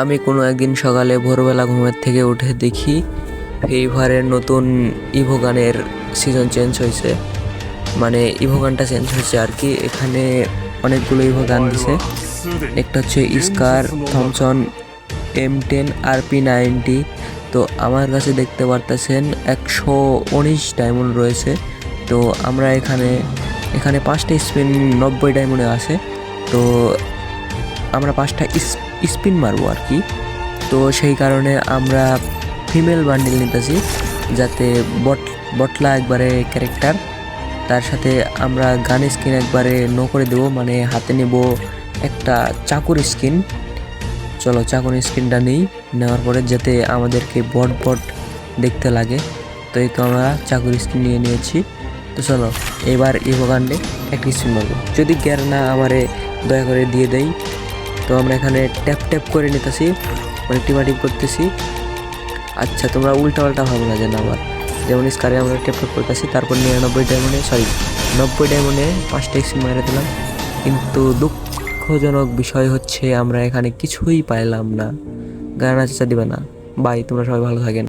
আমি কোনো একদিন সকালে ভোরবেলা ঘুমের থেকে উঠে দেখি ফ্রি ফায়ারের নতুন ইভো গানের সিজন চেঞ্জ হয়েছে। মানে ইভো গানটা চেঞ্জ হয়েছে আর কি। এখানে অনেকগুলো ইভো গান দিছে। একটা হচ্ছে ইস্কার থমসন এম টেন আর পি নাইনটি তো আমার কাছে দেখতে পারতেছেন একশো উনিশ ডায়মন্ড রয়েছে। তো আমরা এখানে এখানে পাঁচটা স্পিন নব্বই ডায়মন্ডে আছে। তো আমরা পাঁচটা স্পিন মারবো আর কি। তো সেই কারণে আমরা ফিমেল বান্ডিল নিতেছি, যাতে বট, বটলা একবারে ক্যারেক্টার, তার সাথে আমরা গান স্কিন একবারে নো করে দেবো মানে হাতে নেব একটা চাকুর স্কিন। চলো চাকুর স্কিনটা নেই, নেওয়ার পরে যাতে আমাদেরকে বট বট দেখতে লাগে। তো এই তো আমরা চাকুর স্কিন নিয়ে নিয়েছি। তো চলো, এবার ইভোগান্ডে একটা স্পিন মারবো। যদি গ্যার না আমারে দয়া করে দিয়ে দেয় তো আমরা এখানে ট্যাপ ট্যাপ করে নিতেছি মানে টিমাটিম করতেছি। আচ্ছা তোমরা উল্টা পাল্টা ভাবো না যেন আমার। যেমন স্কারে আমরা ট্যাপ ট্যাপ করতেছি, তারপর নিরানব্বই ডায়মন্ডে সরি নব্বই ডায়মন্ডে পাঁচটা এক্সি মেরে দিলাম। কিন্তু দুঃখজনক বিষয় হচ্ছে, আমরা এখানে কিছুই পাইলাম না। গানা চাচা দিবে না। বাই, তোমরা সবাই ভালো থাকেন।